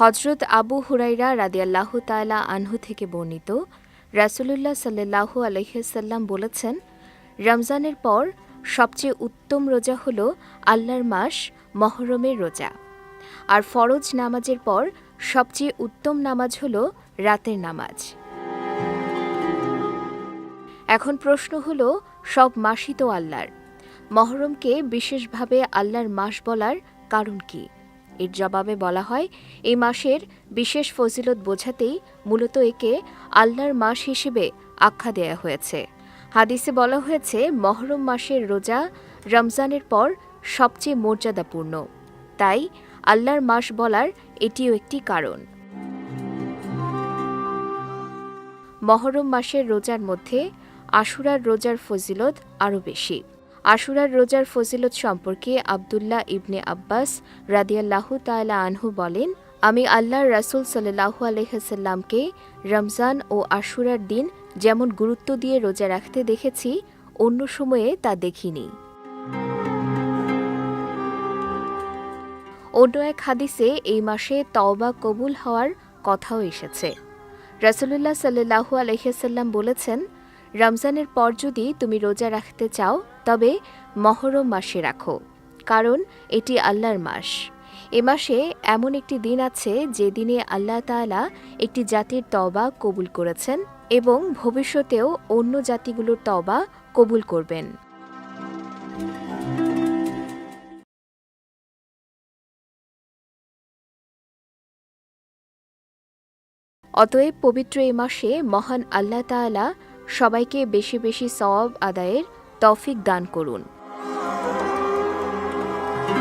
হজরত আবু হুরাইরা রাদিয়াল্লাহ তালা আনহু থেকে বর্ণিত, রাসুলুল্লাহ সাল্লাহু আলহিসাল্লাম বলেছেন, রমজানের পর সবচেয়ে উত্তম রোজা হল আল্লাহর মাস মহরমের রোজা। আর ফরজ নামাজের পর সবচেয়ে উত্তম নামাজ হল রাতের নামাজ। এখন প্রশ্ন হলো, সব মাসই তো আল্লাহর। মহরমকে বিশেষভাবে আল্লাহর মাস বলার কারণ কি? এর জবাবে বলা হয়, এই মাসের বিশেষ ফজিলত বোঝাতেই মূলত একে আল্লাহর মাস হিসেবে আখ্যা দেয়া হয়েছে। হাদিসে বলা হয়েছে, মহরম মাসের রোজা রমজানের পর সবচেয়ে মর্যাদাপূর্ণ। তাই আল্লাহর মাস বলার এটিও একটি কারণ। মহরম মাসের রোজার মধ্যে আশুরার রোজার ফজিলত আরও বেশি। আশুরার রোজার ফজিলত সম্পর্কে আবদুল্লাহ ইবনে আব্বাস রাদিয়াল্লাহু তাআলা আনহু বলেন, আমি আল্লাহর রাসূল সাল্লাল্লাহু আলাইহাল্লামকে রমজান ও আশুরার দিন যেমন গুরুত্ব দিয়ে রোজা রাখতে দেখেছি, অন্য সময়ে তা দেখিনি। অন্য এক হাদিসে এই মাসে তওবা কবুল হওয়ার কথাও এসেছে। রাসূলুল্লাহ সাল্লাহু আলহিহাল্লাম বলেছেন রমজানের পর যদি তুমি রোজা রাখতে চাও, তবে মহরম মাসে রাখো, কারণ এটি আল্লাহর মাস। এ মাসে এমন একটি দিন আছে যে দিনে আল্লাহ তাআলা একটি জাতির তবা কবুল করেছেন এবং ভবিষ্যতেও অন্য জাতিগুলোর তবা কবুল করবেন। অতএব পবিত্র এ মাসে মহান আল্লাহ তাআলা সবাইকে বেশি বেশি সওয়াব আদায়ের তৌফিক দান করুন।